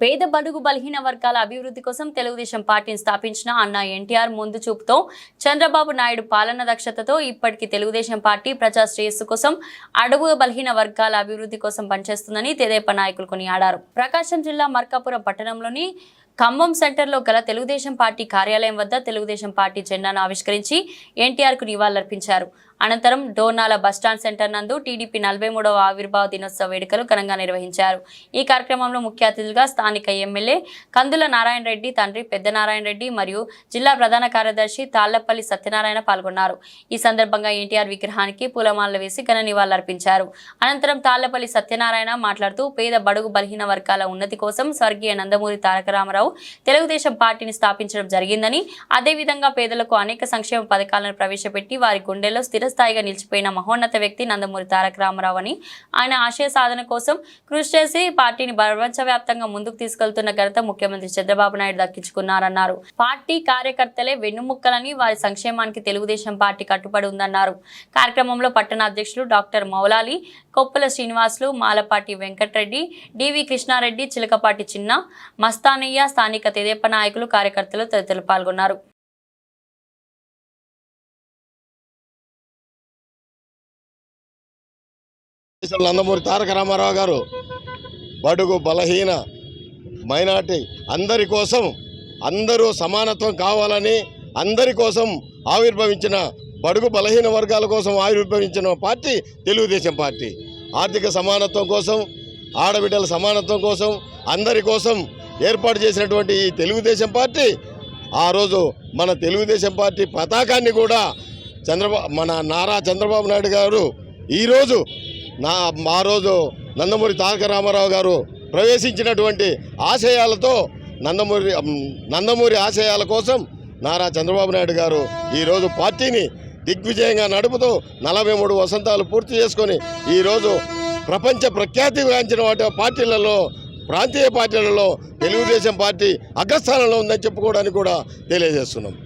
పేద బడుగు బలహీన వర్గాల అభివృద్ధి కోసం తెలుగుదేశం పార్టీని స్థాపించిన అన్న ఎన్టీఆర్ ముందు చూపుతో చంద్రబాబు నాయుడు పాలన దక్షతతో ఇప్పటికీ తెలుగుదేశం పార్టీ ప్రజా శ్రేయస్సు కోసం అడుగు బలహీన వర్గాల అభివృద్ధి కోసం పనిచేస్తుందని తెదేపా నాయకులు కొనియాడారు. ప్రకాశం జిల్లా మర్కాపురం పట్టణంలోని ఖమ్మం సెంటర్లో గల తెలుగుదేశం పార్టీ కార్యాలయం వద్ద తెలుగుదేశం పార్టీ జెండాను ఆవిష్కరించి ఎన్టీఆర్కు నివాళులర్పించారు. అనంతరం డోర్నాల బస్టాండ్ సెంటర్ నందు టీడీపీ నలభై మూడవ ఆవిర్భావ దినోత్సవ వేడుకలు ఘనంగా నిర్వహించారు. ఈ కార్యక్రమంలో ముఖ్య అతిథులుగా స్థానిక ఎమ్మెల్యే కందుల నారాయణ రెడ్డి తండ్రి పెద్ద నారాయణ రెడ్డి మరియు జిల్లా ప్రధాన కార్యదర్శి తాళ్ళపల్లి సత్యనారాయణ పాల్గొన్నారు. ఈ సందర్భంగా ఎన్టీఆర్ విగ్రహానికి పూలమాలలు వేసి ఘన నివాళులర్పించారు. అనంతరం తాళ్ళపల్లి సత్యనారాయణ మాట్లాడుతూ పేద బడుగు బలహీన వర్గాల ఉన్నతి కోసం స్వర్గీయ నందమూరి తారక రామారావు తెలుగుదేశం పార్టీని స్థాపించడం జరిగిందని అదేవిధంగా పేదలకు అనేక సంక్షేమ పథకాలను ప్రవేశపెట్టి వారి గుండెల్లో స్థిరస్థాయిగా నిలిచిపోయిన మహోన్నత వ్యక్తి నందమూరి తారక రామారావు అని ఆయన ఆశయ సాధన కోసం కృషి చేసి పార్టీని ప్రపంచవ్యాప్తంగా ముందుకు తీసుకెళ్తున్న ఘనత ముఖ్యమంత్రి చంద్రబాబు నాయుడు దక్కించుకున్నారన్నారు. పార్టీ కార్యకర్తలే వెన్నుముక్కలని వారి సంక్షేమానికి తెలుగుదేశం పార్టీ కట్టుబడి ఉందన్నారు. కార్యక్రమంలో పట్టణ అధ్యక్షులు డాక్టర్ మౌలాలి కొప్పుల శ్రీనివాసులు మాలపాటి వెంకటరెడ్డి డివి కృష్ణారెడ్డి చిలకపాటి చిన్న మస్తానయ్య స్థానిక తెదేప నాయకులు కార్యకర్తలు తదితరులు పాల్గొన్నారు. నందమూరి తారక రామారావు గారు బడుగు బలహీన మైనార్టీ అందరి కోసం అందరూ సమానత్వం కావాలని అందరి కోసం ఆవిర్భవించిన బడుగు బలహీన వర్గాల కోసం ఆవిర్భవించిన పార్టీ తెలుగుదేశం పార్టీ. ఆర్థిక సమానత్వం కోసం ఆడబిడ్డల సమానత్వం కోసం అందరి కోసం ఏర్పాటు చేసినటువంటి ఈ తెలుగుదేశం పార్టీ ఆ రోజు మన తెలుగుదేశం పార్టీ పతాకాన్ని కూడా చంద్రబాబు మన నారా చంద్రబాబు నాయుడు గారు ఈరోజు నా ఆ రోజు నందమూరి తారక రామారావు గారు ప్రవేశించినటువంటి ఆశయాలతో నందమూరి నందమూరి ఆశయాల కోసం నారా చంద్రబాబు నాయుడు గారు ఈరోజు పార్టీని దిగ్విజయంగా నడుపుతూ నలభై మూడు వసంతాలు పూర్తి చేసుకొని ఈరోజు ప్రపంచ ప్రఖ్యాతి గాంచిన వాటి పార్టీలలో ప్రాంతీయ పార్టీలలో తెలుగుదేశం పార్టీ అగ్రస్థానంలో ఉందని చెప్పుకోవడానికి కూడా తెలియజేస్తున్నాం.